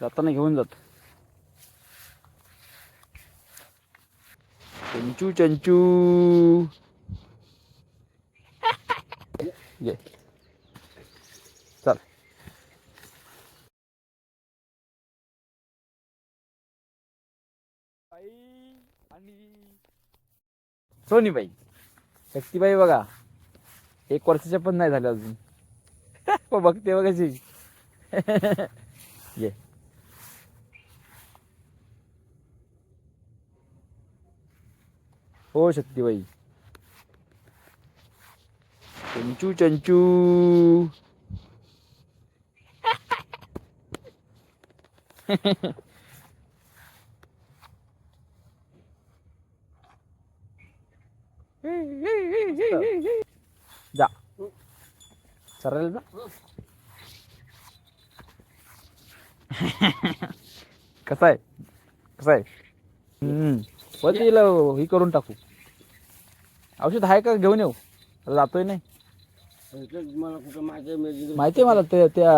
जाताना घेऊन जात. चंचू चंचू. ये. चल. सोनीबाई शक्तीबाई बघा. एक वर्षाच्या पण नाही झाल्या अजून. बघते बघा ये. हो शक्तीबाई चंचू चंचू जा सरळ जा कसा आहे कसा आहे हम्म पण तिला ही करून टाकू औषध आहे का घेऊन येऊ? आता जातोय नाही. मला कुठं माहिती आहे माहिती आहे मला ते त्या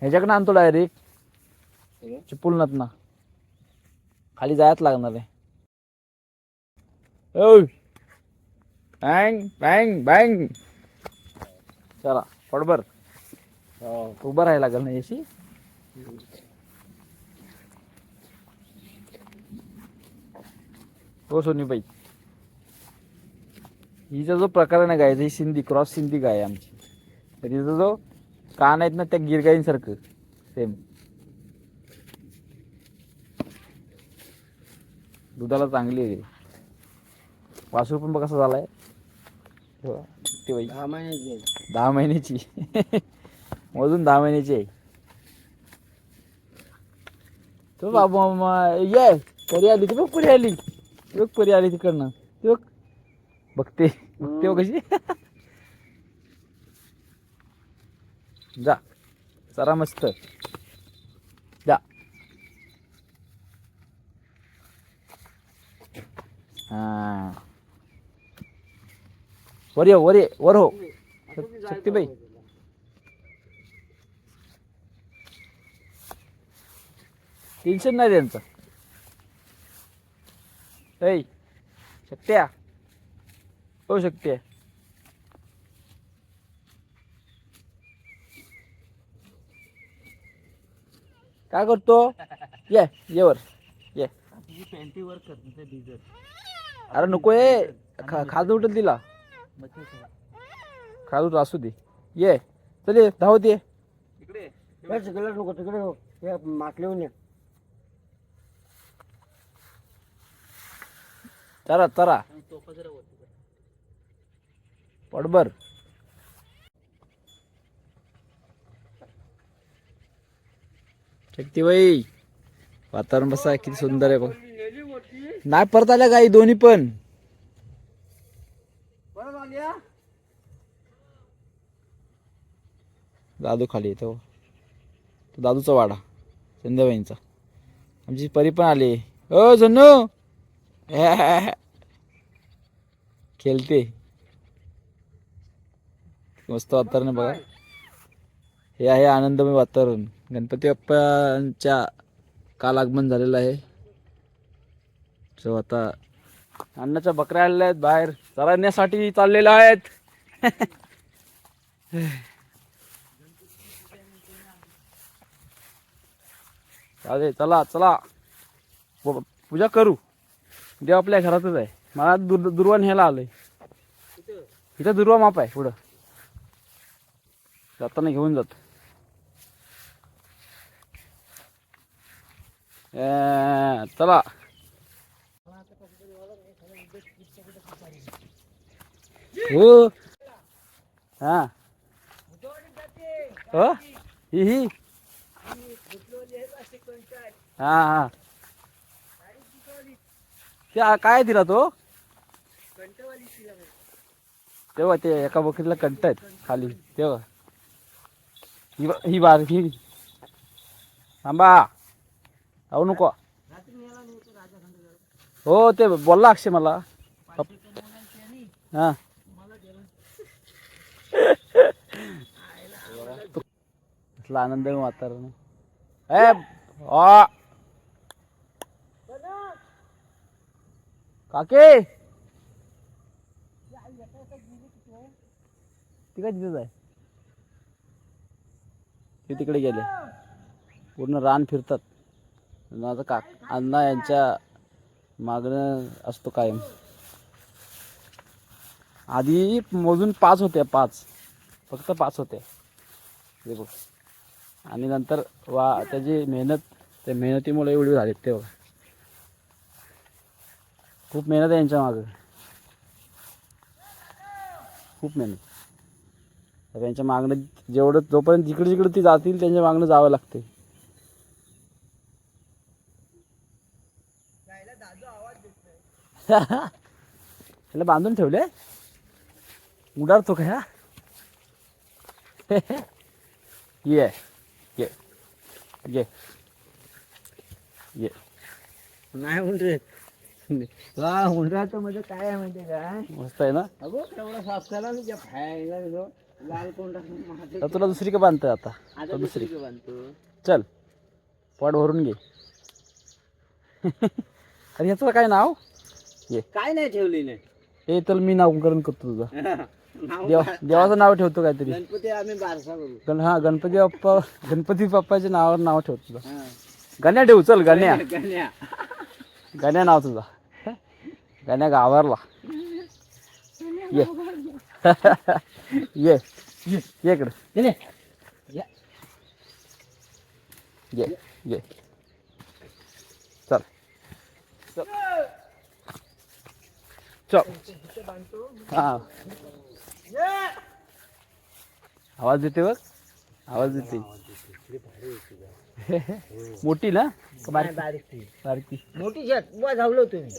ह्याच्याकडनं आणतो डायरेक्ट चिपळूणात ना खाली जायच लागणार आहे. ओय! Bang bang bang! चला पडबर उभं राहायला लागेल ना याशी हो सोनीबाई. हिचा जो प्रकार आहे ना गायचा ही सिंधी क्रॉस सिंधी गाय आहे आमची. तर हिचा जो कान आहेत ना त्या गिरगाईंसारखं सेम दुधाला चांगली आहे. वासरू पण बघ कसा झालाय. हे ते बाई. दहा महिन्याची. दहा महिन्याची. मधून दहा महिन्याची आहे. तो बाबा ये परी आली ती बघ परी आली. ती बघ परी आली तिकडनं. ती बघ. बघते. बघते बघ कशी जा. जरा मस्त. जा. हा. वर ये वर ये वर हो. शक्तीबाई. टेन्शन नाही त्यांचं ऐ शक्त्या. हो शक्त्या काय करतो? ये ये वर ये. अरे नको ये. खा खाज उठल तिला. खाज उठल असू दे. ये. चल ये धावत ये. ए, तिकडे नको तिकडे हे. माकले ये. चला चला पडबर शक्तीबाई वातावरण बसा किती सुंदर आहे बघ. नाही परत आल्या गाई दोन्ही पण? दादू खाली येतो. तो दादूचा वाडा संध्याबाईंचा आमची परी पण आली. ओ जन्नू खेळते. मस्त वातावरण आहे बघा. हे आहे आनंदमय वातावरण. गणपती बाप्पांच्या काल आगमन झालेलं आहे. सो आता अन्नाच्या बकऱ्या आलेल्या आहेत बाहेर. चरण्यासाठी चाललेल्या आहेत. चालेल चला चला. पूजा करू. देव आपल्या घरातच आहे. मला दुर् दुर्वा न्यायला आलंय. इथं दुर्वा माप आहे पुढं. जाताना घेऊन जात. चला. हो. हा. हो? ही हा. हा ते काय दिला तो? तेव्हा ते एका बकरीला कंट आहेत खाली तेव्हा. ही बा- ही बार ही. थांबा. जाऊ नको. हो ते बोलला अक्षय मला. हा. कसलं आनंद वातावरण. ए आ. काके. ती काय तिथेच आहे. ते तिकडे गेले. पूर्ण रान फिरतात. माझा काक अण्णा यांच्या मागणं असतो कायम. आधी मोजून पाच होते पाच. फक्त पाच होते. हे बघ. आणि नंतर वा त्याची मेहनत त्या मेहनतीमुळे एवढी झाली ते बघा. खूप मेहनत आहे यांच्या मागं. खूप मेहनत. तर त्यांच्या मागणं जेवढं जोपर्यंत जिकडे जिकडे ती जातील त्यांच्या मागणं जावं लागते. त्याला बांधून ठेवले? उडारतो का ह्या? ये ये ये ये. नाही उंडरे वा उंडराचं म्हणजे काय आहे माहिती काय मस्त आहे ना? अगो तेवढा साफ केला गेलो लाल कोंडा माझे तर तुला दुसरी का बांधतोय आता? आता तर दुसरी दुसरी. बांधतो? चल पोट भरून घे. अरे ह्याचं काय नाव? ये. काय नाही ठेवली नाही हे तर मी नामकरण करतो तुझं. नाव देव? देवाचं नाव ठेवतो काहीतरी. गणपती आम्ही बारसा करू. गण हा गणपती बाप्पा गणपती बाप्पाच्या नावावर नाव ठेवतो तुझं. हा. गण्या ठेवू चल गण्या. गण्या गण्या. नाव तुझा. गण्या गावारला. ये. ये ये इकडे. ये. ये. ये ये. चल. चल. चल. हा. आवाज येते बघ. आवाज येते मोठी ना? बारकी बारीक मोठी शेत बुवा झावलो तुम्ही.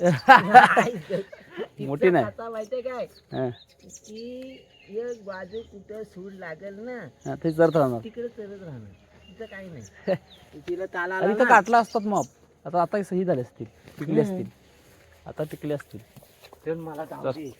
मोठी नाही. आता माहितीये काय? हा. की एक बाजू कुठं सूड लागेल ना हा, ते चरत राहणार. तिकडे चरत राहणार. तिथं काही नाही. तिला ताला आला ना, काटला असतात मग आता आता सही झाले असतील. टिकले असतील. आता टिकले असतील. तर मला जाऊ दे.